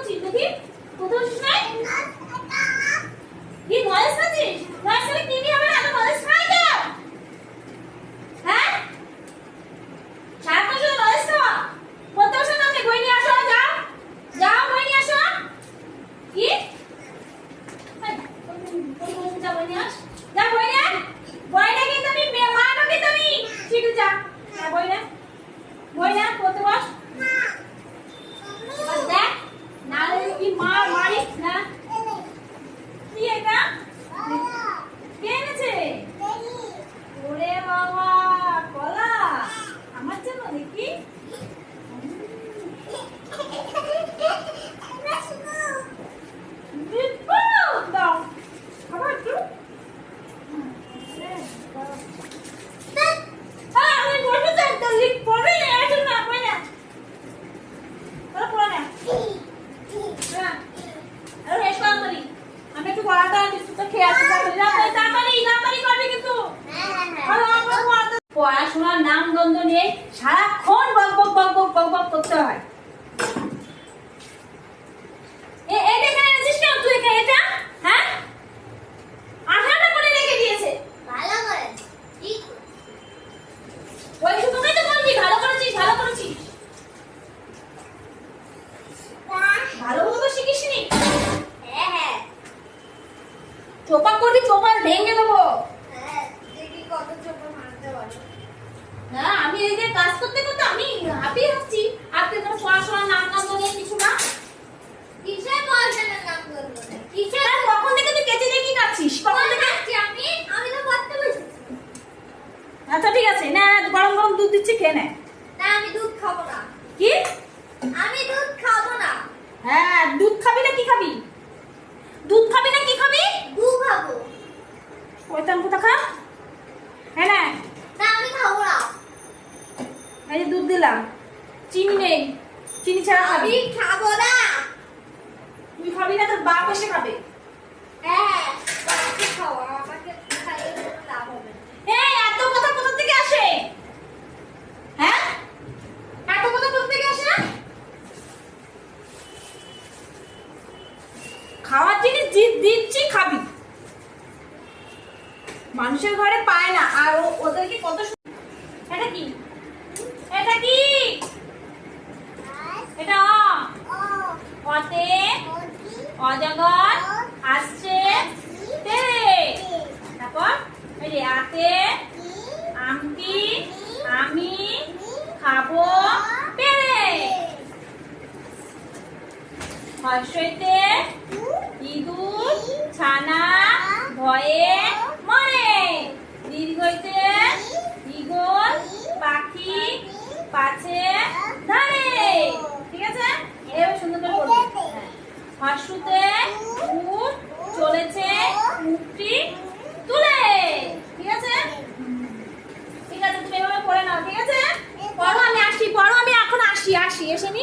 করছিস দেখি কোথাও শুনাই কি ভয়েস আছিস ভয়েস আমি টিভি হ্যাঁ, হ্যাঁ, হ্যাঁ। পড়াশোনার নাম দ্বন্দ্ব নিয়ে সারাক্ষণ বক বক চোপা করবি চোপা ভেঙে দেবো। হ্যাঁ না আমি এই যে কাজ করতে করতে আমি হাঁপিয়ে যাচ্ছি আর তুই পড়াশোনার নাম গন্ধ নেই কিছু না। কিসের নাম কিসের কখন থেকে তুই কেচে দিয়ে কি কাটছিস কখন থেকে? আমি? আমি তো পড়তে বসেছি। আচ্ছা ঠিক আছে না না, গরম গরম দুধ দিচ্ছি খেয়ে নে। না আমি দুধ খাব না। কি? আমি দুধ খাব না। হ্যাঁ দুধ খাবি না কি খাবি দুধ খাবি না কি খাবি গু খাব ওইটান কোথা খা হ্যাঁ না না আমি খাব না এই দুধ দিলাম। চিনি নেই। চিনি ছাড়া খাবি। খাব না। তুই খাবি না তোর বাপ এসে খাবে। হ্যাঁ আমাকে লাভ হবে এই এত কথা কোথা থেকে আসে? হ্যাঁ? এত কথা কোথা থেকে আসে? খাওয়ার জিনিস দিচ্ছি খাবি। মানুষের ঘরে পায় না আর ওদেরকে কত অজগর আসছে তেরে তারপর আতে আমি খাব হর্ষইতে ইঁদুর ছানা ভয়ে মরে। দীর্ঘইতে ইগল পাখি পাছে ঠিক আছে এভাবে সুন্দর করে বলবি হ্যাঁ। উট চলেছে মুক্তি তুলে। ঠিক আছে? ঠিক আছে, তুমি এভাবে পড়ে নাও, ঠিক আছে? পড়ো, আমি আসি, পড়ো, আমি এখন আসি আসি, এসে নি